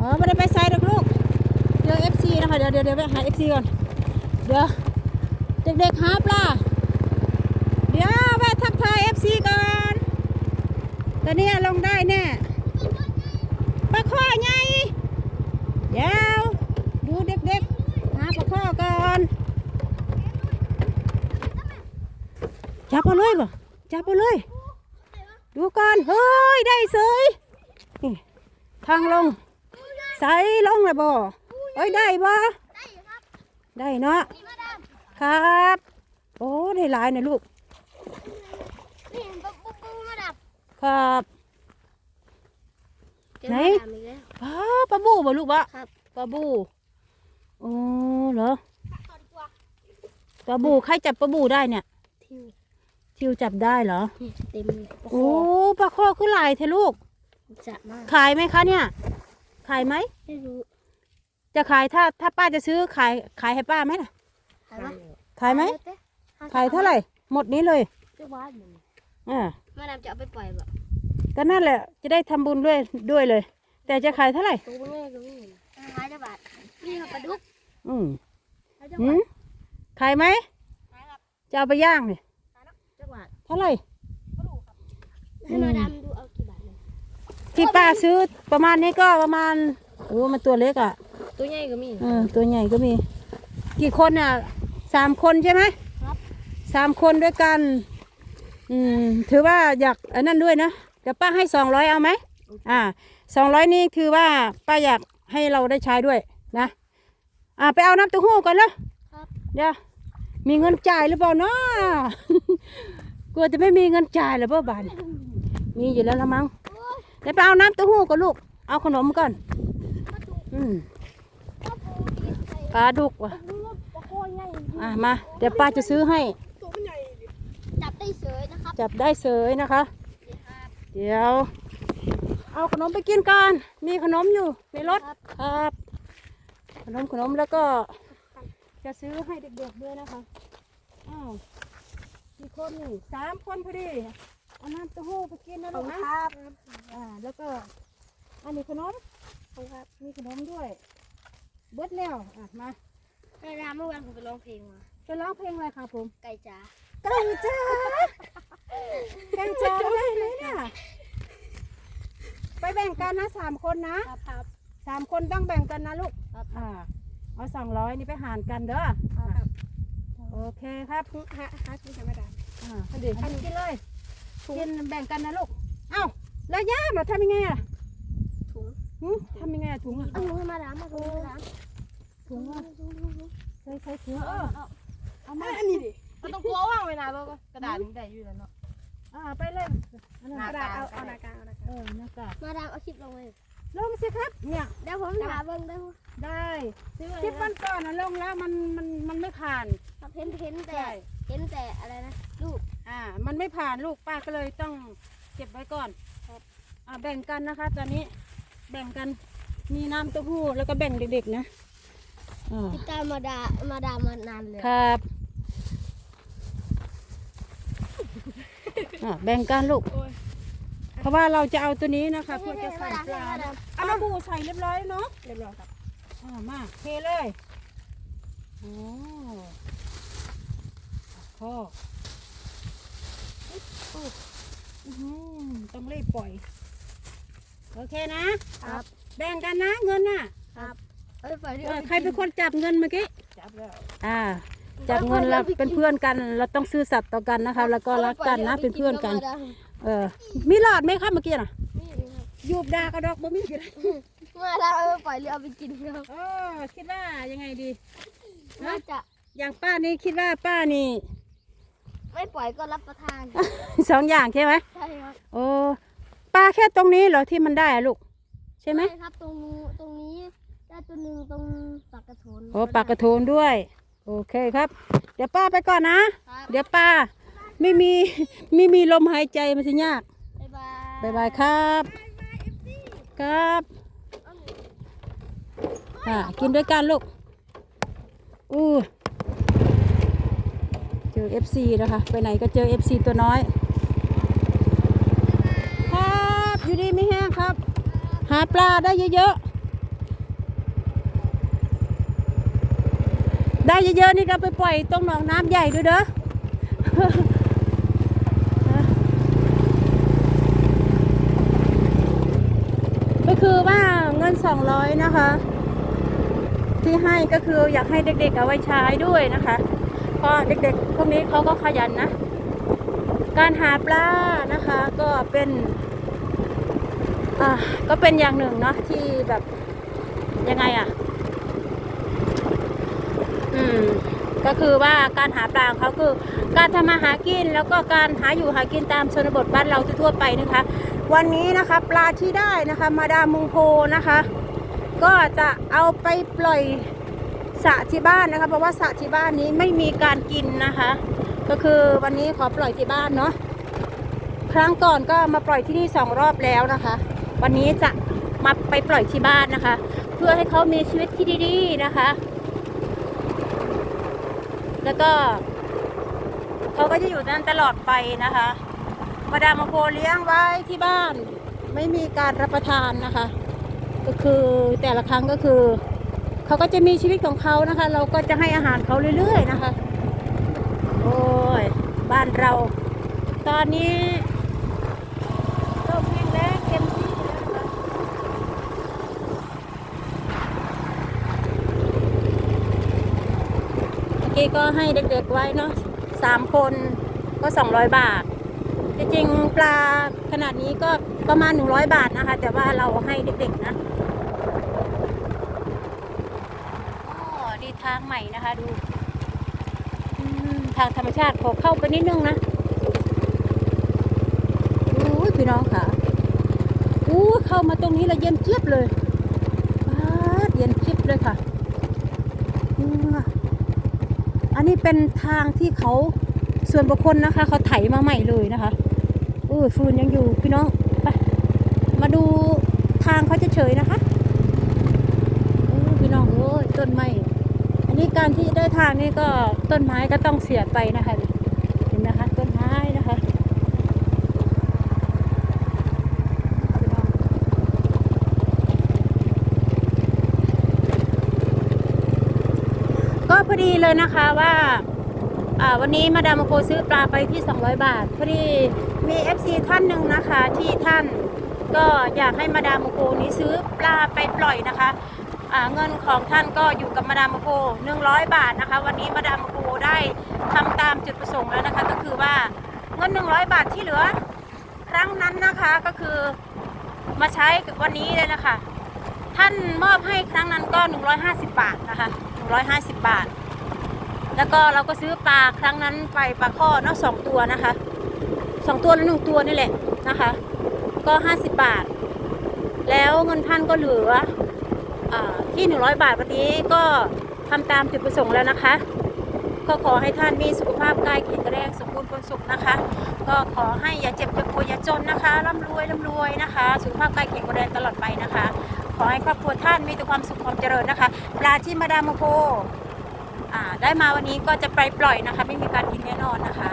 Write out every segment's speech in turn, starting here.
อ๋อไม่ได้ไปไซด์หรอกลูกเดี๋ยวเอฟซีนะคะเดี๋ยวเดี๋ยวเดี๋ยวไปหาเอฟซีก่อน เดี๋ยวเด็กๆหาปลาเดี๋ยวแวะทักทายเอฟซีก่อนตอนนี้ลงได้แน่ปลาข้อใหญ่เดี๋ยวดูเด็กๆหาปลาข้อก่อนจับเอาเลยบ่จับเอาเลย ดูก่อนเฮ้ยได้เสยทางลง ใสลงเลยบ่เอ้ยได้บ่ได้อยู่ครับได้เนาะนี่มาดามครับ โอ้ได้หลายนะลูกนี่เห็นปุ๊บปุ๊บปุ๊บมาดามครับเจอไหนมาดามอีกแล้วอ้าปลาบูบ่ลูกบ่ครับปลาบูโอ้เหรอปลาบูใครจับปลาบูได้เนี่ยทิวทิวจับได้เหรอนี่เต็มเลยโอ้ปลาข้อคือหลายเทลูกจะมากขายไหมคะเนี่ย ขายไหม ไม่รู้จะขายถ้าถ้าป้าจะซื้อขายขายให้ป้าไหมล่ะ ขายปะขายไหมเต้ขายเท่าไหร่ หมดนี้เลยเจ้าบ้านหนึ่งอ่ามาดามจะเอาไปปล่อยแบบก็นั่นแหละจะได้ทำบุญด้วยด้วยเลย แต่จะขายเท่าไหร่ตรงนี้ตรงนี้ขายเจ้าบ้านนี่ครับปลาดุกอืมขายเจ้าหืบ้านมขายไหม ขายครับจะเอาไปย่างเนี่ยขายแล้วเจ้าบ้านเท่าไหร่ ให้มาดามดูเอากี่บาทเลย ที่ป้าซื้อประมาณนี้ก็ประมาณโอ้มันตัวเล็กอะ ตัวใหญ่ก็มี เออตัวใหญ่ก็มี กี่คนอะสามคนใช่ไหมครับ สามคนด้วยกัน อืม ถือว่าอยากอันนั้นด้วยนะเดี๋ยวป้าให้สองร้อยเอาไหมอ่าสองร้อยนี่คือว่าป้าอยากให้เราได้ใช้ด้วยนะ อ่าไปเอาน้ำเต้าหู้ก่อนแล้วครับ เดี๋ยวมีเงินจ่ายหรือเปล่าเนาะ กลัวจะไม่มีเงินจ่ายหรือเปล่าบานมีอยู่แล้วละมั้ง เดี๋ยวไปเอาน้ำเต้าหู้ก่อนลูก เอาขนมก่อน อืมปลาดุกว่ะปลาโคใหญ่อะมา เดี๋ยวป้าจะซื้อให้ จับได้เสยนะครับจับได้เสยนะคะ เดี๋ยว เอาขนมไปกินก่อน มีขนมอยู่ในรถครับ ขนมขนมแล้วก็ จะซื้อให้เด็กๆด้วยนะคะ อ้าวกี่คนนี่สามคนพอดี เอาน้ำเต้าหู้ไปกินนะลูกนะ ครับ อ่าแล้วก็อันนี้ขนมครับ มีขนมด้วยเบิดแล้วอะมาแม่ดามเมื่อวานผมไปร้องเพลงมา จะร้องเพลงอะไรคะผมไก่จ๋าไก่จ้าไก่จ้าได้เลยน่ะไปแบ่งกันนะสามคนนะครับครับสามคนต้องแบ่งกันนะลูกครับอ่าเอาสองร้อยนี่ไปหารกันเด้อครับโอเคครับฮะฮะคุณธรรมดาอ่าเดี๋ยวกินเลย กินแบ่งกันนะลูก เอ้าแล้วย่ามาทำยังไงอะถุงหึทำยังไงอะถุงอะเอาถุงมาดามมาถุงมาดามถุงอะถุงถุงถุงใช้ใช้ถุงเออเอามาอันนี้ดิมันต้องกลัวว่างเวลาบ่ก็กระดาษมันได้อยู่แล้วเนาะอ่าไปเลยอันนั้นหน้กระดาษเอาเอาเอาหน้ากลางเอาหน้ากลางเออหน้ากากมาดามเอาคลิปลงเลยลงสิครับ เนี่ย เดี๋ยวผมถามเบิ่งได้ได้ซื้อคลิปวันก่อนนะลงแล้วมันมันมันไม่ผ่านครับเห็นเห็นแต่เห็นแต่อะไรนะลูก อ่า มันไม่ผ่านลูกป้าก็เลยต้องเก็บไว้ก่อนครับอ่าแบ่งกันนะคะ ตอนนี้แบ่งกันมีน้ำเต้าหู้แล้วก็แบ่งเด็กๆนะอ่าติดตามมาดามาดามมานานเลยครับอ่าแบ่งกันลูกเพราะว่าเราจะเอาตัวนี้นะคะเพื่อจะใส่ปลานะเอาน้ำบูใส่เรียบร้อยเนาะเรียบร้อยครับอ่ามาเทเลยโอ้พ่ออุ๊ยอื้อหือ ต้องรีบปล่อย โอเคนะครับ แบ่งกันนะเงินน่ะครับเอ้ยฝ่ายที่เออใครเป็นคนจับเงินเมื่อกี้ จับแล้วอ่า จับเงินเราเป็นเพื่อนกัน เราต้องซื่อสัตย์ต่อกันนะคะ แล้วก็รักกันนะ เป็นเพื่อนกัน เออ มีหลอดไหมครับเมื่อกี้น่ะนี่ครับยูบดากระดอกบ่มีกันมาดามเอาไปปล่อยหรือเอาไปกินครับโอ้คิดว่ายังไงดี น่าจะอย่างป้านี่คิดว่าป้านี่ ไม่ปล่อยก็รับประทาน สองอย่างใช่ไหมใช่ครับโอ้ป้าแค่ตรงนี้เหรอที่มันได้อะลูก ใช่ไหมครับตรงนู้นตรงนี้ได้ตัวหนึ่งตรงปากกระโถนโอ้ปากกระโทนด้วย โอเคครับ เดี๋ยวป้าไปก่อนนะ ครับเดี๋ยวป้าไม่มีไม่มีลมหายใจมันสิยากบ๊ายบายบายบายครับ ครับอ่ากินด้วยกันลูกอู้เจ เอฟซีนะคะ ไปไหนก็เจอเอฟซีตัวน้อย ครับอยู่ดีไม่แห้งครับ หาปลาได้เยอะๆ ได้เยอะๆ นี่ก็ไปปล่อยตรงหนองน้ำใหญ่ด้วยเด้อก็คือว่าเงิน 200 นะคะ ที่ให้ก็คืออยากให้เด็กๆเอาไว้ใช้ด้วยนะคะ เพราะเด็กๆ พวกนี้เขาก็ขยันนะ การหาปลานะคะก็เป็นอ่าก็เป็นอย่างหนึ่งเนาะที่แบบยังไงอะ่ะ อืม ก็คือว่าการหาปลาของเขาคือ การทำมาหากินแล้วก็การหาอยู่หากินตามชนบทบ้านเราทั่วไปนะคะ วันนี้นะคะ ปลาที่ได้นะคะ มาดามมุงโพนะคะ ก็จะเอาไปปล่อย สระที่บ้านนะคะ เพราะว่าสระที่บ้านนี้ไม่มีการกินนะคะ ก็คือวันนี้ขอปล่อยที่บ้านเนาะครั้งก่อนก็มาปล่อยที่นี่สองรอบแล้วนะคะ วันนี้จะมาไปปล่อยที่บ้านนะคะ เพื่อให้เขามีชีวิตที่ดีๆนะคะ แล้วก็เขาก็จะอยู่นั่นตลอดไปนะคะมาดามาโพเลี้ยงไว้ที่บ้าน ไม่มีการรับประทานนะคะ ก็คือแต่ละครั้งก็คือ เขาก็จะมีชีวิตของเขานะคะ เราก็จะให้อาหารเขาเรื่อยๆนะคะ โอ้ย บ้านเรา ตอนนี้ก็เพียงแรงเต็มที่แล้วนะคะเมื่อกี้ก็ให้เด็กๆไว้เนาะสามคนก็สองร้อยบาท จริงๆ ปลาขนาดนี้ก็ประมาณ 100 บาทนะคะ แต่ว่าเราให้เด็กๆนะอ๋อดีทางใหม่นะคะ ดูทางธรรมชาติขอเข้าไปนิดนึงนะอู้ยพี่น้องค่ะอู้เข้ามาตรงนี้แล้วเย็นเจี๊ยบเลยป๊าเย็นเจี๊ยบเลยค่ะอันนี้เป็นทางที่เขาส่วนบุคคลนะคะ เขาไถมาใหม่เลยนะคะโอ้ฟืนยังอยู่พี่น้องไปมาดูทางเขาจะเฉยๆนะคะโอ้ยพี่น้องโอ้ยต้นไม้ นี้การที่ได้ทางนี่ก็ต้นไม้ก็ต้องเสียไปนะคะเห็นไหมคะต้นไม้นะคะก็พอดีเลยนะคะว่าวันนี้มาดามโกซื้อปลาไปที่ 200 บาท พอดีมี FC ท่านหนึ่งนะคะที่ท่านก็อยากให้มาดามโกนี้ซื้อปลาไปปล่อยนะคะ เงินของท่านก็อยู่กับมาดามโก100 บาทนะคะ วันนี้มาดามโกได้ทำตามจุดประสงค์แล้วนะคะ ก็คือว่าเงิน 100 บาทที่เหลือ ครั้งนั้นนะคะก็คือมาใช้วันนี้เลยนะคะ ท่านมอบให้ครั้งนั้นก็ 150 บาทนะคะ 150 บาท แล้วก็เราก็ซื้อปลาครั้งนั้นไปปลาข้อเนาะสองตัวนะคะสองตัวหรือหนึ่งตัวนี่แหละนะคะ ก็ห้าสิบบาท แล้วเงินท่านก็เหลือ ที่หนึ่งร้อยบาทวันนี้ก็ทำตามจุดประสงค์แล้วนะคะ ก็ขอให้ท่านมีสุขภาพกายแข็งแรงสมบูรณ์ผลสุขนะคะ ก็ขอให้อย่าเจ็บอย่าป่วยอย่าจนนะคะร่ำรวยร่ำรวยนะคะ สุขภาพกายแข็งแรงตลอดไปนะคะ ขอให้ครอบครัวท่านมีแต่ความสุขความเจริญนะคะปลาที่มาดามโมโพได้มาวันนี้ก็จะไปปล่อยนะคะ ไม่มีการกินแน่นอนนะคะ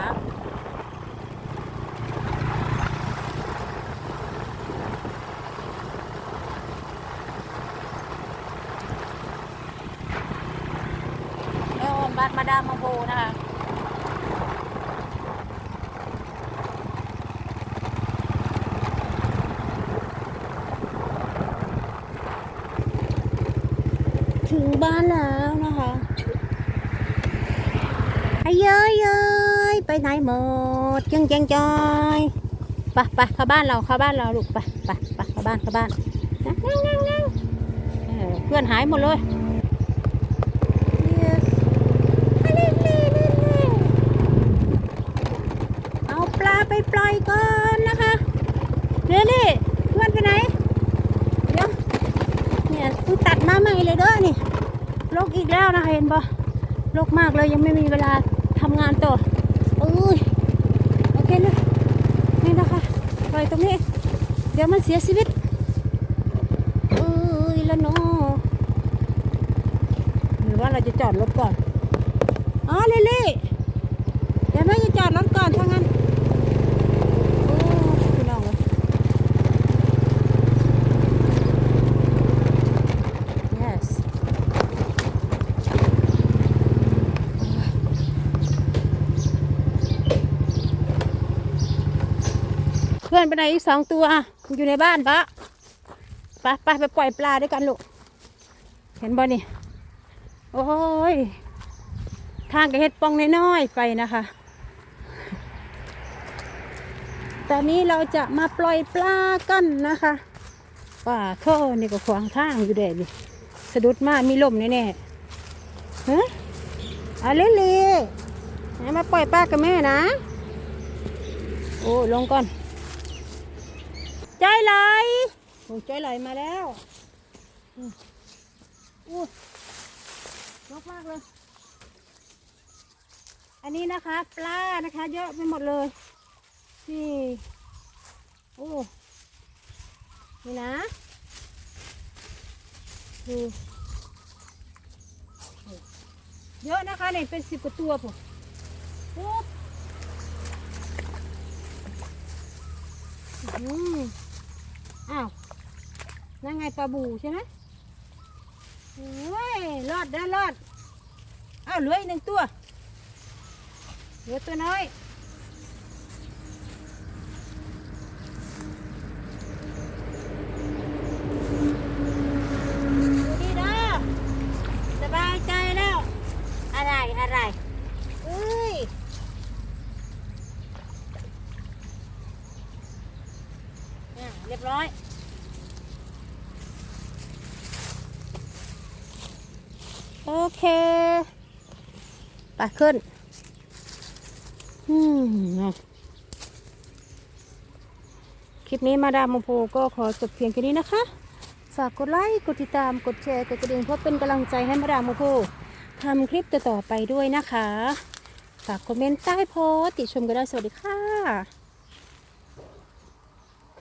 บ้านมาดามมาโบนะคะถึงบ้านแล้วนะคะไอ้เย้ยเย้ยไปไหนหมดจังจังจอยไปไปเข้าบ้านเราเข้าบ้านเราลูกไปไปไปเข้าบ้านเข้าบ้านนั่งนั่งนั่งนั่งเพื่อนหายหมดเลย Yes อะเล่นเล่นเล่นเล่นเอาปลา ไปปล่อยก่อนนะคะเรนนี่เพื่อนไปไหน เดี๋ยว เนี่ยคือตัดมาใหม่เลยเด้อนี่ลกอีกแล้วนะคะเห็นปะลกมากเลยยังไม่มีเวลาทำงานต่อเอ้ยโอเคนะนี่นะคะปล่อยตรงนี้ เดี๋ยวมันเสียชีวิตเอ้ยละเนาะหรือว่าเราจะจอดรถก่อนอ๋อเล่เล่เดี๋ยวแม่จะจอดรถก่อนถ้างั้นอ้พี่น้องเอ้ย yes พื่อน ไปไหนอีกสองตัวอะอยู่ในบ้านปะปไปไปปล่อยปลาด้วยกันลูก เห็นบ่นี่ โอ้ย ทางกระเฮ็ดปองน้อยๆไปนะคะ ตอนนี้เราจะมาปล่อยปลากันนะคะป่าท่อนี่ก็ขวางทางอยู่เด็ดสะดุดมากมีลมแน่ๆฮะเอาเล่เลยๆมาปล่อยปลากับแม่นะ โอ้ ลงก่อน ใจไหลโอ้ใจไหลมาแล้วอืมอู้ลกมากเลย อันนี้นะคะ ปลานะคะ เยอะไปหมดเลย นี่โอ้นี่นะดูเยอะนะคะเนี่ยเป็นสิบกว่าตัวผมปุ๊บอืม อ้าวนั่นไงปลาบูใช่ไหมโอ้ยรอดได้รอดอ้าวเหลืออีกหนึ่งตัวเหลือตัวน้อย ดูดีเด้อสบายใจแล้ว อะไร อะไรเอ้ย อะเรียบร้อย โอเค ไปขึ้น อืมคลิปนี้มาดามโมโพก็ขอจบเพียงแค่นี้นะคะ ฝากกดไลค์ กดติดตาม กดแชร์ กดกระดิ่งเพื่อเป็นกำลังใจให้มาดามโมโพทำคลิปต่อๆไปด้วยนะคะ ฝากคอมเมนต์ใต้โพสต์ติชมกันได้สวัสดีค่ะ